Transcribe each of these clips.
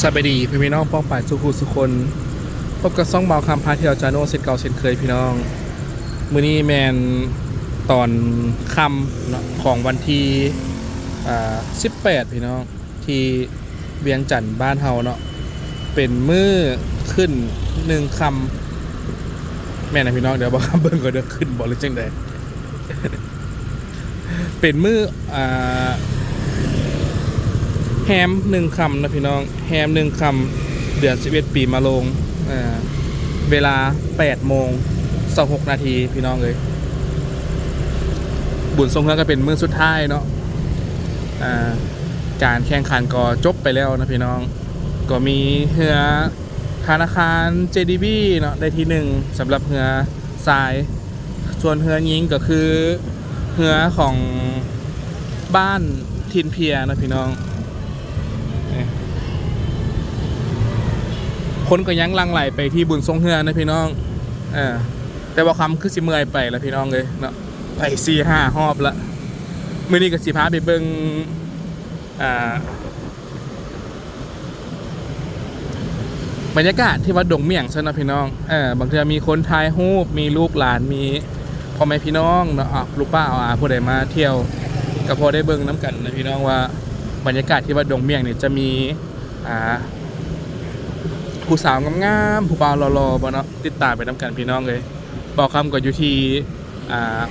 สวัสดีพี่น้องป้องป่ายสุขุสุคนพบกับซ่องเบาคำพาเที่ยวจาโนเซตเก่าเช่นเคยพี่น้อง มื้อนี้แมนตอนคำเนาะของวันที่อ่า18พี่น้อง ที่เวียงจันทน์บ้านเฮาเนาะเป็นมือขึ้นหนึ่งคำแม่นะพี่น้องเดี๋ยวบอกคำเบิ่งก็เดี๋ยวขึ้นบอกเลยจังใดเป็นมืออ่า แฮมหนึ่งคำนะพี่น้อง แฮมหนึ่งคำเดือน11ปีมาลงเวลา8โมง26นาทีพี่น้องเลยบุญทรงเครื่องก็เป็นมื้อสุดท้ายเนาะการแข่งขันก็จบไปแล้วนะพี่น้อง ก็มีเรือธนาคาร JDB เนาะได้ที่หนึ่งสำหรับเรือทราย ส่วนเรือยิงก็คือเรือของบ้านทินเพียนะพี่น้อง คนก็ยังลังไหลไปที่บุญทรงเฮือนะพี่น้องอแต่ว่าคำคือสิเมื่อยไปแล้วพี่น้องเลยเนาะไปสี่ห้ารอบละมื่อนี้ก็สิพาไปเบิงอ่าบรรยากาศที่วัดดงเมี่ยงใช่นะพี่น้องเออบางทีมีคนถ่ายรูปมีลูกหลานมีพ่อแม่พี่น้องเนาะลูกป้าเอาอาผู้ใดมาเที่ยวก็พอได้เบิงน้ำกันนะพี่น้องว่าบรรยากาศที่วัดดงเมี่ยงเนี่ยจะมีอ่า ผู้สาวงามๆผู้บ่าวรอๆบ่เนาะติดตามไปน้ำกันพี่น้องเลยบอกคำก็อยู่ที่อ่า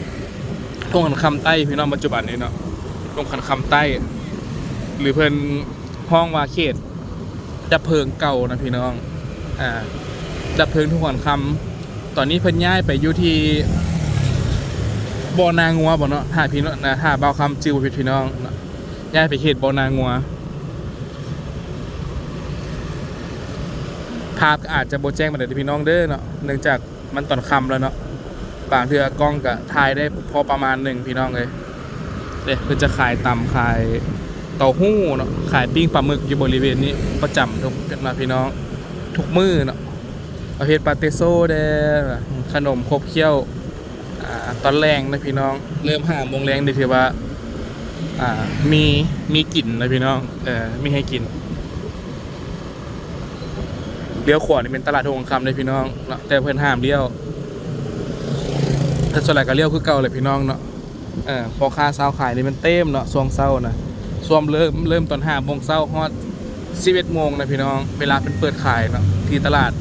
ตรงขันคำใต้พี่น้องปัจจุบันนี้เนาะตรงขันคำใต้ หรือเพิ่นห้องวาเขตดับเพลิงเก่านะพี่น้องอ่าดับเพลิงทุกขันคำตอนนี้เพิ่นย้ายไปอยู่ที่บ่อนางัวบ่เนาะถ้าพี่น้องนะถ้าเบาคำจิวพี่น้องย้ายไปเขตบ่อนางัว ภาพก็อาจจะโบแจ้งมาเดี๋ยวพี่น้องเด้อเนาะเนื่องจากมันตอนค่ำแล้วเนาะบางเทือกล้องก็ถ่ายได้พอประมาณหนึ่งพี่น้องเลยเดี๋ยวเพื่อจะขายตำขายเต้าหู้เนาะขายปิ้งปลาหมึกอยู่บริเวณนี้ประจำทุกมาพี่น้องทุกมื้อเนาะประเภทปาเตโซ่เด้ขนมครบเคี้ยวอตอนแรงนะพี่น้องเริ่มห้าโมงแรงได้ถือว่าอ่ามีมีกลิ่นนะพี่น้องเออมีให้กิน เลี้ยวขวานี่เป็นตลาดทงคำเลยพี่น้องเนาะแต่เพิ่อนห้ามเลี้ยวถ้าส่วนใหญ่ก็เลี้ยวคือเก่าเลยพี่น้องเนาะเออพอค่าเช้าขายนี่มันเต็มเนาะช่วงเช้านะช่วงเริ่มเริ่มตอนห้าโมงเช้าฮอดสิบเอ็ดโมงนะพี่น้อง เวลาเป็นเปิดขายเนาะที่ตลาด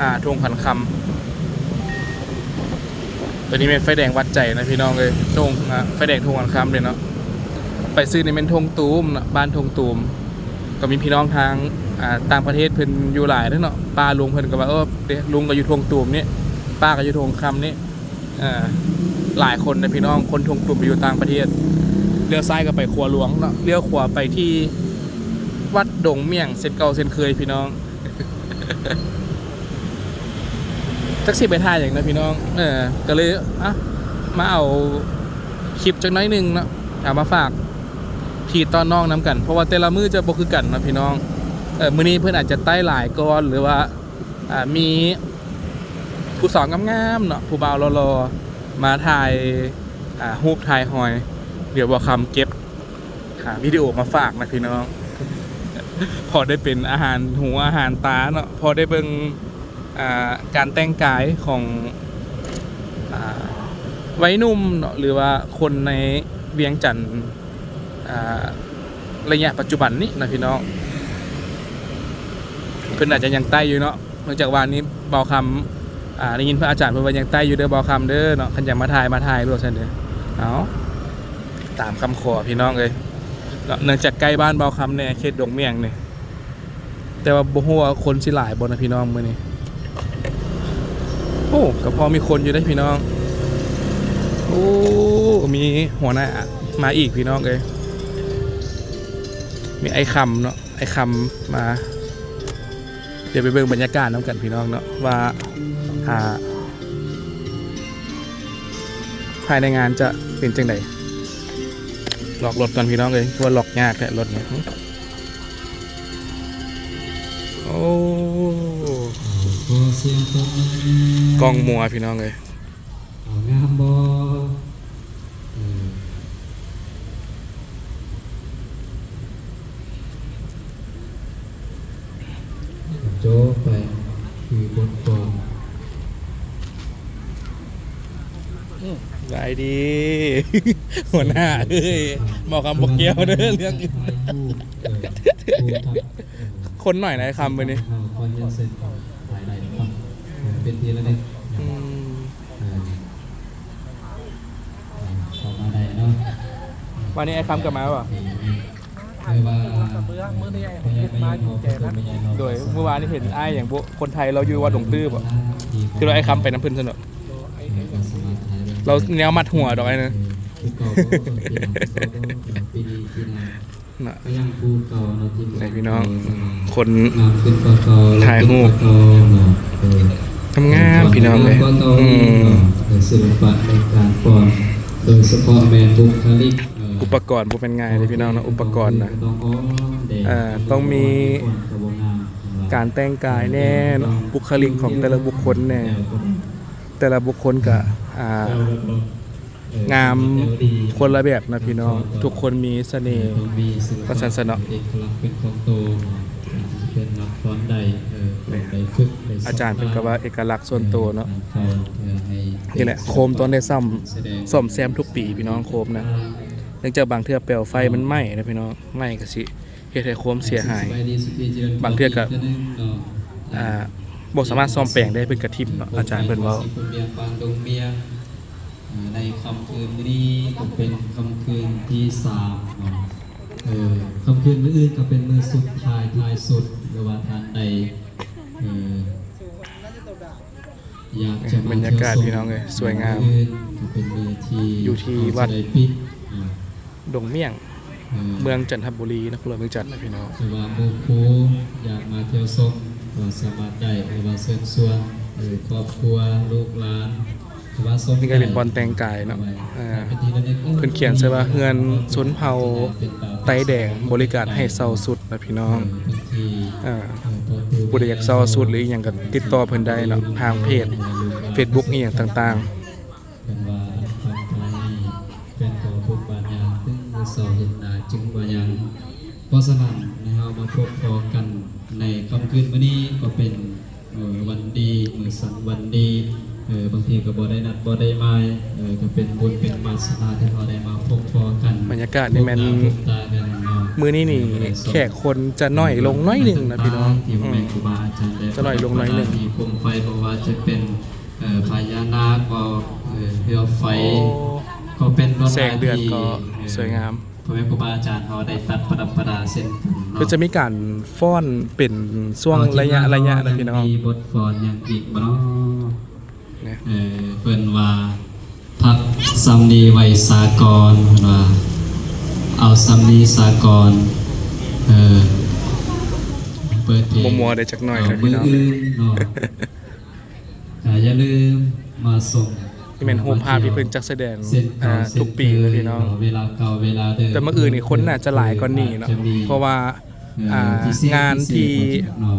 อ่าทงขันคำตัวนี้เป็นไฟแดงวัดใจนะพี่น้องเลยทงอะไฟแดงทงขันคำเลยเนาะไปซื้อในเป็นทงตูมนะบ้านทงตูม ก็มีพี่น้องทางต่างประเทศเพิ่นอยู่หลายเด้อเนาะป้าลุงเพิ่นก็ว่าเออเด้ลุงก็อยู่ทวงตูมนี่ป้าก็อยู่ทวงคำนี่หลายคนนะพี่น้องคนทวงตูมไปอยู่ต่างประเทศเลี้ยวซ้ายก็ไปครัวหลวงเนาะเลี้ยวขวาไปที่วัดดงเมี่ยงเส้นเก่าเส้นเคยพี่น้องจักสิไปท่ายอย่างนะพี่น้อง เออ ก็เลยอะมาเอาคลิปจักน้อยหนึงเนาะเอามาฝาก ทีตอนน้องน้ำกัน เพราะว่าแต่ละมือจะบ่คือกันนะพี่น้องเออมือนี้เพื่อนอาจจะใต้หลายก้อนหรือว่าอ่ามีผู้สองงามๆเนาะผู้บ่าวรอๆมาถ่ายอ่ารูปถ่ายหอย เดี๋ยวบอกคำเก็บหาวิดีโอมาฝากนะพี่น้อง พอได้เป็นอาหารหูอาหารตาเนาะพอได้เบิ่งอ่าการแต่งกายของอ่าวัยหนุ่มเนาะหรือว่าคนในเวียงจันทน์ ระยะปัจจุบันนี้นะพี่น้องเพิ่อนอาจจะยังใต้อยู่เนาะเนื่องจากวันนี้เบาคำอ่าได้ยินพระอาจารย์เพิ่อนว่ายังใต้อยู่เด้อเบาคำเด้อเนาะขันยากมาถ่ายมาถ่ายด้วยซั่นเด้อเอาตามคำขอพี่น้องเลยเนื่องจากใกล้บ้านเบาคำเนี่ยเขตดงเมียงเนี่ยแต่ว่าบ่ฮู้ว่าคนสิหลายบ่นะพี่น้องมือนี้โอ้ก็พอมีคนอยู่ได้พี่น้องโอ้มีหัวหน้ามาอีกพี่น้องเลย มีไอ้คำเนาะไอ้คำมา เดี๋ยวไปเบิ่งบรรยากาศน้ำกันพี่น้องเนาะว่าอ่าภายในงานจะเป็นจังไดหลอกรถก่อนพี่น้องเลยว่าหลอกยากแค่รถเนี่ยโอ้กองมัวพี่น้องเลย เอางามบ่เออ โจบไป คือบทก่อนได้ดี หัวหน้าเอ้ยบอกคำบอกเกี้ยวเด้อเรื่องกินคนหน่อยนะไอ้คำไปนี่คอนเทนเซ็นหลายหลายครับเป็นทีละเด็กอืมขอมาได้เนาะวันนี้ไอ้คำกลับมาเปล่ะไม่ว่าเมื่อเมื่อนี้ไอ้เฮ็ดมาอยู่แก่นั้นโดยเมื่อวานนี้เห็นไอ้ายอย่างพวกคนไทยเราอยู่วัดหลงตื้อป่ะคือเราไอ้คำไปน้ำพื้นสนุกเราแนวมัดหัวดอกไอ้นะคือเก่าก็ปีนี้ปีหน้าน่ะก็ยังปูเก่าเนาะที่ไหนพี่น้อง คนงามขึ้นกว่าเก่าถ่ายรูปเก่าเนาะเออทำงานพี่น้องเลยก็ต้องอืมในศิลปะในการฟ้อนโดยเฉพาะแมนบุคลิกเอุปกรณ์พวกเป็นไงเลยพี่น้องนะอุปกรณ์นะต้องอ้อแดงเอ่อต้องมีการแต่งกายแน่เนาะบุคลิกของแต่ละบุคคลแน่แต่ละบุคคลกับอ่างามคนละแบบนะพี่น้อง ทุกคนมีเสน่ห์ก็สันสนอเอกลักษณ์เป็นของโตเป็นนักฟ้อนใดเออได้ฝึกได้อาจารย์เป็นก็ว่าเอกลักษณ์ส่วนตัวเนาะฟ้อนเพื่อให้นี่แหละโคมตอนได้ซ่อมแสดงซ่อมแซมทุกปีพี่น้องโคมนะเนื่องจากบางเทื่อเปลวไฟมันไหม้นะพี่น้องไหม้ก็สิเฮ็ดให้โคมเสียหาย บางเทื่อก็อ่าบ่สามารถซ่อมแปลงได้เป็นกระทิบเนาะอาจารย์เพิ่นเว้าเบียร์ปางดงเบียร์อ่าในค่ำคืนนี้ก็เป็นค่ำคืนที่สามเนาะเออค่ำคืนมื้ออื่นก็เป็นมื้อสุดท้ายท้ายสุดหรือว่าทานใดเอออยากจะมบรรยากาศพี่น้องเอ้ยสวยงามมื้ออื่นก็เป็นมื้อที่อยู่ที่วัดจะไปิ ดอ่าดงเมี่ยงเออเมืองจันทบุรีนะพวกเราเมืองจันทร์นะพี่น้องหรือว่าหมู่ครูอยากมาเที่ยวชมก็สามารถได้หรือว่าเชิญชวนหรือครอบครัวลูกหลานหรือว่าชมนี่ก็เป็นบอลแต่งกายเนาะอ่าเป็นที่ระลึกเพิ่นเขียนใช่ว่าเฮือนชนเผ่าไตแดงบริการให้เซาสุดนะพี่น้องเป็นที่อ่าผู้ใดอยากเซาสุดหรืออหย่างก็ติดต่อเพิ่นได้เนาะทางเพจ Facebook อีหยังต่างเเพราะฉะนั้นนะครับมาพบพอกันในค่ำคืนวันนี้ก็เป็นเอ่อวันดีมือสันวันดีเออบางทีก็บ่ได้นัดบ่ได้มาเออก็เป็นบุญเป็นวาสนาที่เราได้มาพบพอกันบรรยากาศนี่แม่นพบหาพบตากันเนาะๆมื้อนี้นี่แขกคนจะน้อยลงน้อยหนึงนะพี่น้องที่อืแม่มครูบาอาจารย์ได้จะหน่อยลงหน่อยหนึ่งที่คมไฟเพราะว่าจะเป็นเอ่อพญานาคก็เอ่อเรือไฟโอ้ก็เป็นรถแสงเดือนก็ที่สวยงาม พ่อแม่ครูบาอาจารย์เขาได้ตัดประดับประดาเส้นกันเนาะก็จะมีการฟ้อนเป็นช่วงระยะระยะนะพี่น้อง มีบทฟอนอย่างอีกบ่เนาะนะ เออเพิ่นว่าพักซัมนีไวยสากรเพิ่นว่าเอาซัมนีสากรเออเปิดเพลงมัวๆได้จักหน่อยนะพี่น้อง เามือื่นเนาะอ่าอย่าลืมมาส่ง นี่เป็นโฮมภาพที่เพิ่นจัดแสดงเส้นอ่าเก่าทุกปีเลยพี่น้องเวลาเก่าเวลาเดิมแต่เมื่ออื่นนี่คนน่าจะหลายกว่านี้เนาะจมีเพราะว่าเอ่าพิเศษงานที่พิเศษเนาะ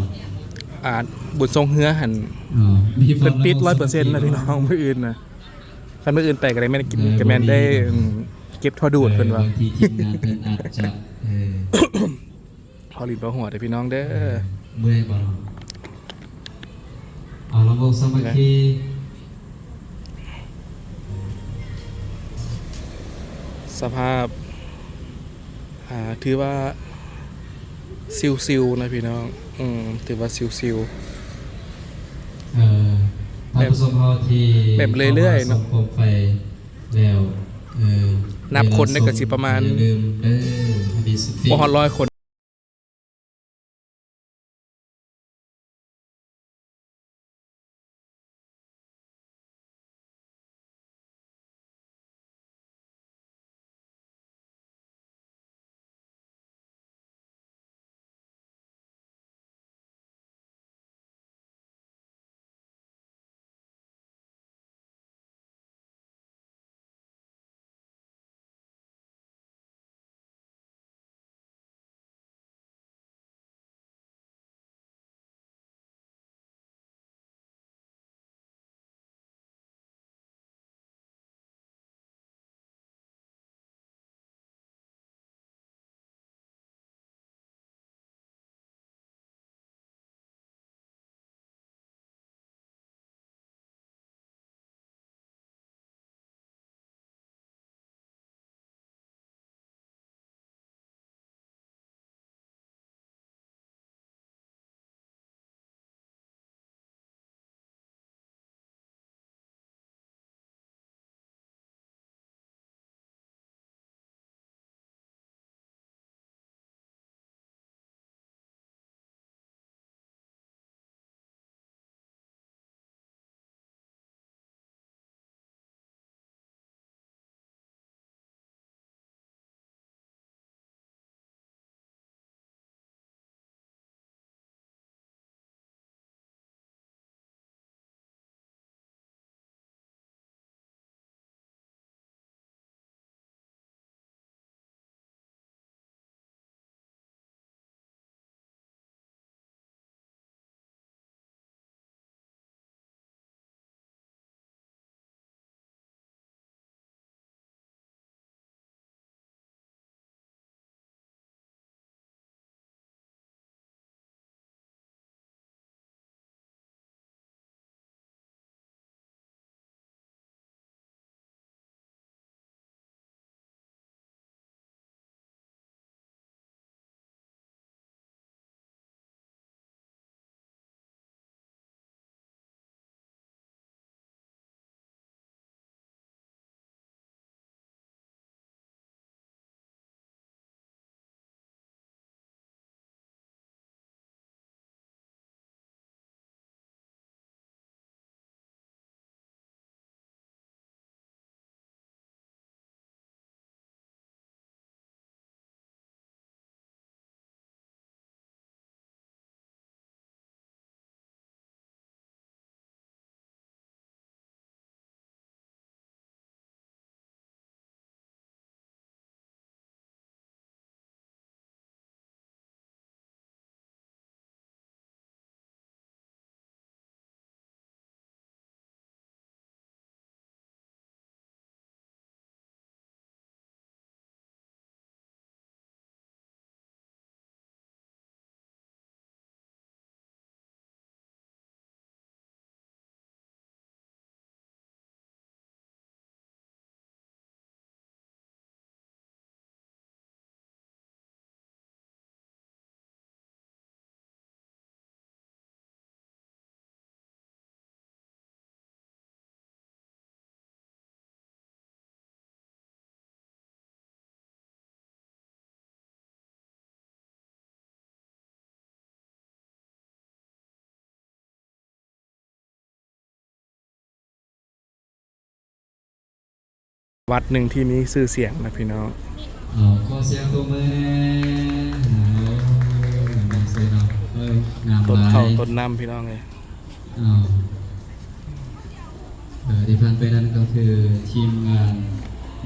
อ่าบุญทรงเฮือหันเนาะมีเพิ่นปิดร้อยเปอร์เซ็นต์นะพี่น้องมื้ออื่นนะคันมื้ออื่นไปก็ได้แม่นกินก็แม่นได้อืมเก็บทอดูดเพิ่นว่าบางทีทีมงานเพิ่นอาจจะเออพอลิ้นพอหัวเด้อพี่น้องเด้อเมื่อยบ่เอาละวงสามัคคี สภาพอ่าถือว่าซิวๆนะพี่น้อง อืมถือว่าซิวเอ่อท่านผู้ชมเขาที่แบบเรื่อยๆเนอะส่งโคมไฟแล้วเออนับคนได้ก็สิประมาณอย่ลืมเด้อให้มีสติๆบ่ฮอดร้อยคน วัดหนึ่งที่มีชื่อเสียงนะพี่น้องเอาขอเสียงตัวมือแน่เอาไม่ใส่เนาะเอ้ยงามต้นหลาเขายต้นน้ำพี่น้องเลยเอาเออที่ผ่านไปนั้นก็คือทีมงาน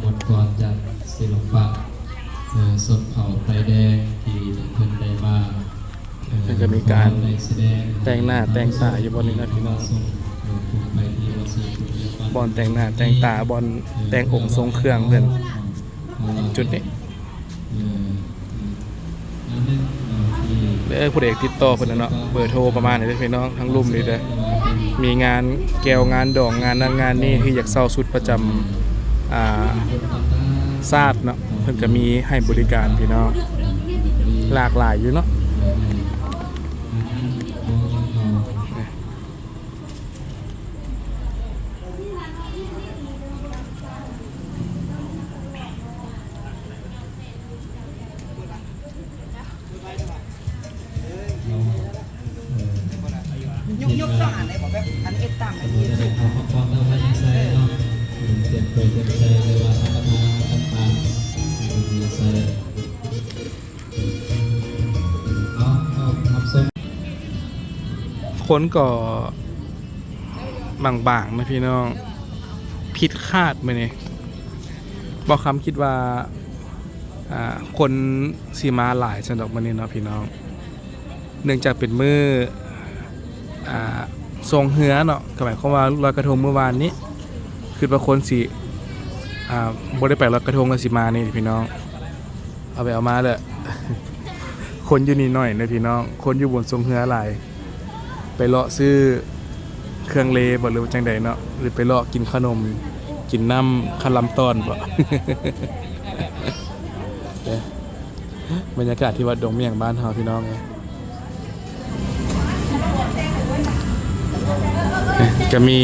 บทกลอนจากศิลปะเออสดเผาไฟแดงที่เพิ่นได้มาเอ่อมันจะมีการได้แสดงแต่งหน้าแต่งตาอยู่บนนี้นะพี่น้อง บอลแต่งหน้าแต่งตาบอลแต่งองค์ทรงเครื่องเพื่อนจุดนี้เออผู้เอกติดต่อเพิ่นนเนาะเบอร์โทรประมาณนี้เพี่น้องทั้งรุ่มนี่เด้อมีงานแก้วงานดองงานนั้นงานนี้ที่อยากเซาสุดประจำอ่าซาดเนาะเพิ่นก็มีให้บริการพี่น้องหลากหลายอยู่เนาะ คนก็บางๆนะพี่น้องผิดคาดมาเนี่ยบอกคำคิดว่าคนสีมาหลายสนดอกมันนี่เนาะพี่น้อง เนื่องจากเป็นมืออ่าทรงเหือเนาะก็หมายความว่าลอยกระทงเมื่อวานนี้ คือว่าคนสีบ่ได้ไปลอยกระทงกับสีมานี่พี่น้อง เอาไปเอามาเลยคนอยู่นี่หน่อยนะพี่น้อง คนอยู่บนทรงเหือหลาย ไปเลาะซื้อเครื่องเลบ่หรือจังใดเนาะหรือไปเลาะกินขนม กินน้ำคาลำตอนบ่บรรยากาศที่วัดดงเมียงบ้านเฮาพี่น้องไงจะมี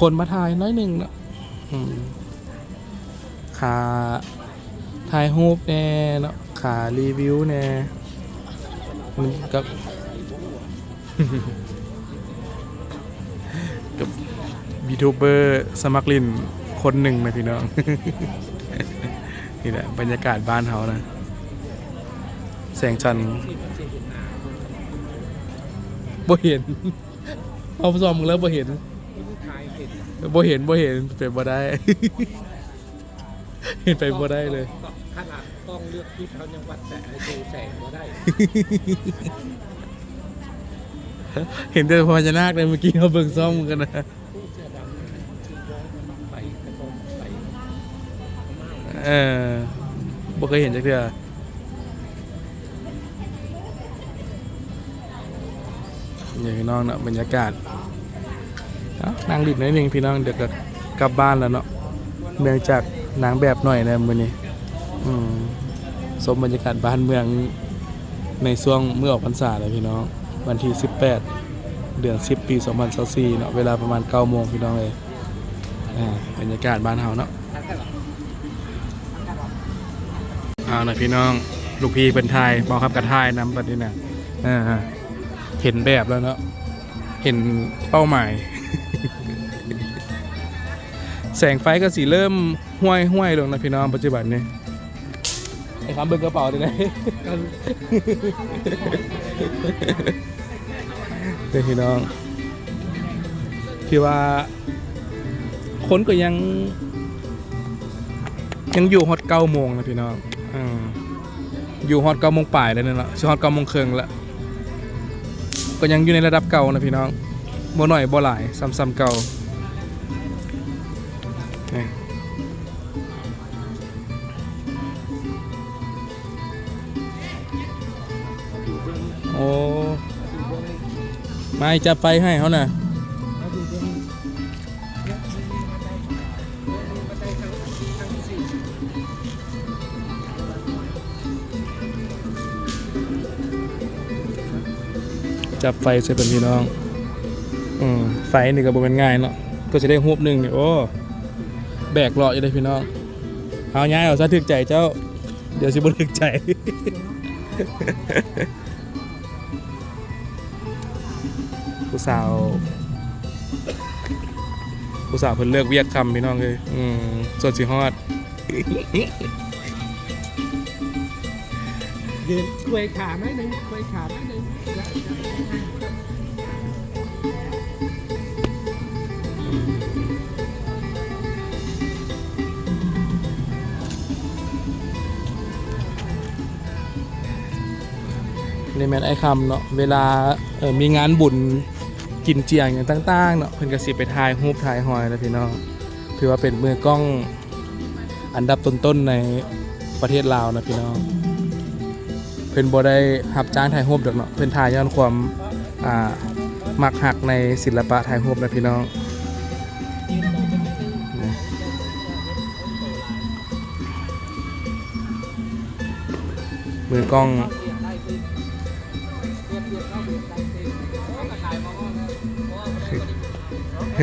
คนมาถ่ายน้อยหนึ่งเนาะขาถ่ายรูปแน่เนาะ ขารีวิวแน่มันกับกับยูทูบเบอร์สมัครลินคนหนึ่งนะพี่น้อง นี่แหละบรรยากาศบ้านเขานะ แสงจันทร์บ่เห็นเอาซอมมึงแล้วบ่เห็นทายเห็นบ่เห็นบ่เห็นเป็นบ่ได้ เห็นไปบ่ได้เลย กล้องเลือกที่เขายังวัดแสงดูแสงมาได้ เห็นแต่พญานาคเลยเมื่อกี้เขาเบิ่งซ่อมกันนะผู้เสื้อดำคือย้อนไปกระทงไปเออบ่เคยเห็นจักเทื่อนี่พี่น้องเนาะบรรยากาศเอ้านั่งดิบหนิดนึงพี่น้องเดี๋ยวก็กลับบ้านแล้วเนาะเนื่องจากนางแบบหน่อยนะมื้อนี้อืม สมบรรยากาศบ้านเมืองในช่วงเมื่อออกพรรษาเลยพี่น้อง วันที่ 18 เดือน 10 ปี 2024เนาะเวลาประมาณ9โมงพี่น้องเลยอ่าบรรยากาศบ้านเฮาเนาะเอาหน่อยพี่น้องลูกพี่เป็นไทยบอกครับกระทายน้ำปฏิน่ะอ่าเห็นแบบแล้วเนาะเห็นเป้าหมาย แสงไฟก็สีเริ่มห้วยห้วยลงนะพี่น้องปัจจุบันนี้ ไอ้คำเบิกกระเป๋าได้ไหมเด้อพี่น้องพี่ว่า คนก็ยัง ยังอยู่ฮอตเก้าโมงนะพี่น้องอืมอยู่ฮอตเก้าโมงป่ายเลยเนี่ยเนาะชิฮอตเก้าโมงครึ่งแล้วก็ยังอยู่ในระดับเก่านะพี่น้องบ่หน่อยบ่หลายซ้ำๆเก่า ไม่จะไปให้เขาน่ะมาดูตรงนี้เนี่ยมีบันไดมีบันไดทาจับไฟใส่เป็นพี่น้อง อืมไฟนี่ก็บ่เป็นง่ายเนาะ ก็จะได้ฮูบหนึ่งเนี่ยโอ้ แบกเลาะอยู่ได้พี่น้อง เอาย้ายเอาซะถึกใจเจ้า เดี๋ยวสิบ่ถึกใจ ผู้สาว ผู้สาวเพิ่นเลิกเวียกคำพี่น้องเลยอืมส่วนสิฮอดยืนควยขาไหมหนึ่งควยขาไหมหนึ่งนี่แม่นไอ้คำเนาะเวลาเออมีงานบุญ กินเจียงอย่างต่างๆเนาะเพิ่นก็สิไปถ่ายรูปถ่ายหอยนะพี่น้องถือว่าเป็นมือกล้องอันดับต้นๆในประเทศลาวนะพี่น้องเพิ่นบ่ได้รับจ้างถ่ายรูปดอกเนาะเพิ่นถ่ายย้อนความอ่ามักหักในศิลปะถ่ายรูปนะพี่น้องมือกล้อง มื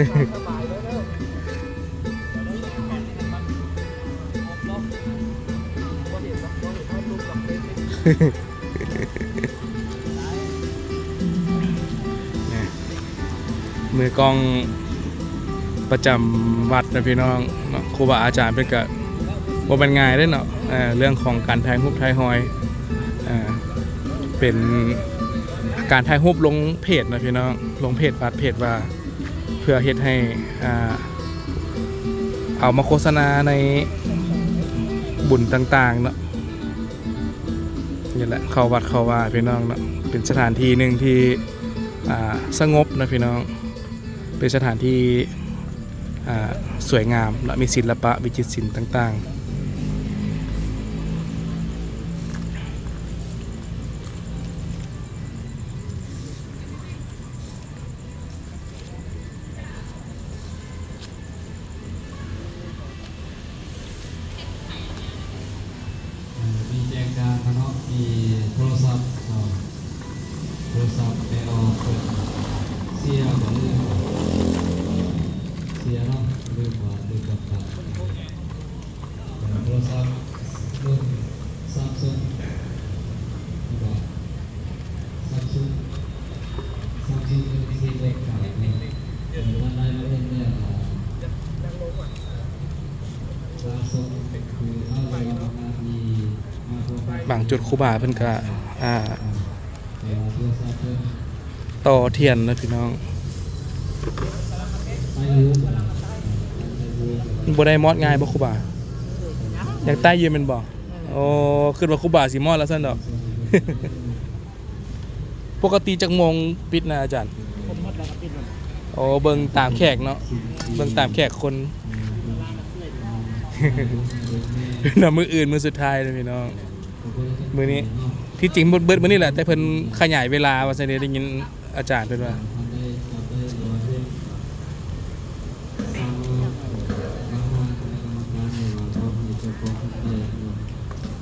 อกองประจำวัดนะพี่น้องครูบาอาจารย์เป็นกะว่าเป็นง่ายได้เนาะเรื่องของการถ่ายรูปถ่ายหอยเอ่อเป็นการถ่ายรูปลงเพจนะพี่น้องลงเพจวัดเพจว่า เพื่อเฮ็ดให้เอามาโฆษณาในบุญต่างๆเนาะนี่แหละเข้าวัดเข้าว่าพี่น้องเนาะเป็นสถานที่หนึ่งที่สงบนะพี่น้องเป็นสถานที่สวยงามและมีศิลปะวิจิตรศิลป์ต่าง ๆ พเนาะมีโทรศัพท์เนาะโทรศัพท์ไปเอาเปิดเสียบ่ลืมเสียเนาะลืมว่าลืมกับตาโทรศัพท์รุ่น Samsung นี่บ่ Samsung Samsung เป็นสีเล็กขายเนี่ยเออวันได้มาเล่นเนี่ยอ่า ล่าสุดคือเอาเลยว่ามามีมาทั่วไป ๆ บาง จุดคูบาเพิ่นก็อ่าต่อเทียนนะพี่น้องบ่ได้มอดง่ายบ่คูบาอยากใต้ยืนเป็นบ่โอ้ขึ้นว่าคูบาสิมอดแล้วซั่นดอก ปกติจักมงปิดนะอาจารย์โอ้เบิ่งตามแขกเนาะเบิ่งตามแขกคนนะมืออื่นมือสุดท้ายเลยพี่น้อง มือนี้ที่จริงเบิดเบิดมือนี้แหละแต่เพิ่นขยายเวลาว่าซั่นเด้ได้ยินอาจารย์เพิ่นว่า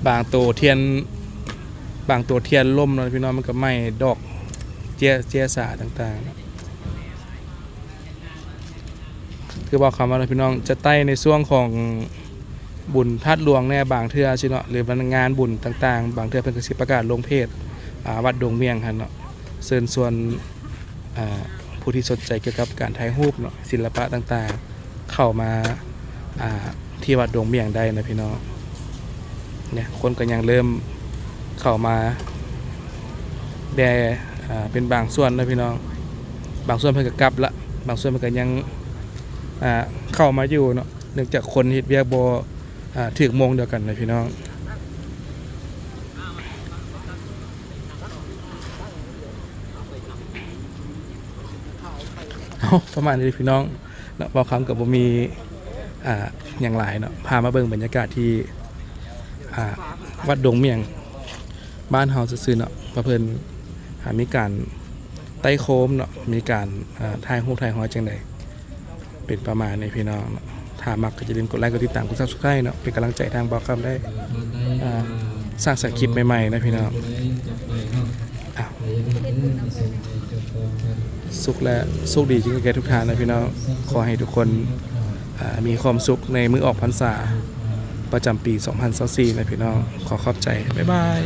บางตัวเทียนบางตัวเทียนล่มเนาะพี่น้องมันก็ไหม้ดอกเจียเจียสาต่างๆ คือบอกคำว่าพี่น้องจะใต้ในช่วงของ บุญทัดหลวงเนี่ยบางเทื่อชิเนาะหรือวันงานบุญต่าง ๆ บางเทื่อเพิ่นกสิประกาศลงเพจวัดดงเมียงหั่นเนาะเชิญชวนอ่าผู้ที่สนใจเกี่ยวกับการถ่ายรูปเนาะศิลปะต่างๆ เข้ามาที่วัดดงเมียงได้นะพี่น้องเนี่ยคนก็ยังเริ่มเข้ามาแด่เป็นบางส่วนนะพี่น้องบางส่วนเพิ่นก็กลับละบางส่วนเพิ่นก็ยังเข้ามาอยู่เนาะเนื่องจากคนเฮ็ดเวียกบ่อ่า ถึกโมงเดียวกันนะพี่น้องเอาประมาณนี้พี่น้องเนาะบางครั้งก็บ่มีอ่าอย่างหลายเนาะพามาเบิ่งบรรยากาศที่อ่าวัดดงเมียง บ้านเฮาซื่อๆเนาะว่าเพิ่นหามีการไต้โคมเนาะมีการอ่าถ่ายรูปถ่ายหอยจังไดเป็นประมาณนี้พี่น้องเนาะ ถ้ามักก็อย่าลืมกดไลค์กดติดตามกด Subscribe เนาะเป็นกำลังใจทางบอกคำได้ทำได้อ่าสร้างสรรค์คลิปใหม่ๆนะพี่น้องอ้าวสุขและสุขดีจริงแก่ทุกท่านนะพี่น้องขอให้ทุกคนมีความสุขในมื้อออกพรรษาประจำปี 2024นะพี่น้องขอขอบใจ บ๊ายบาย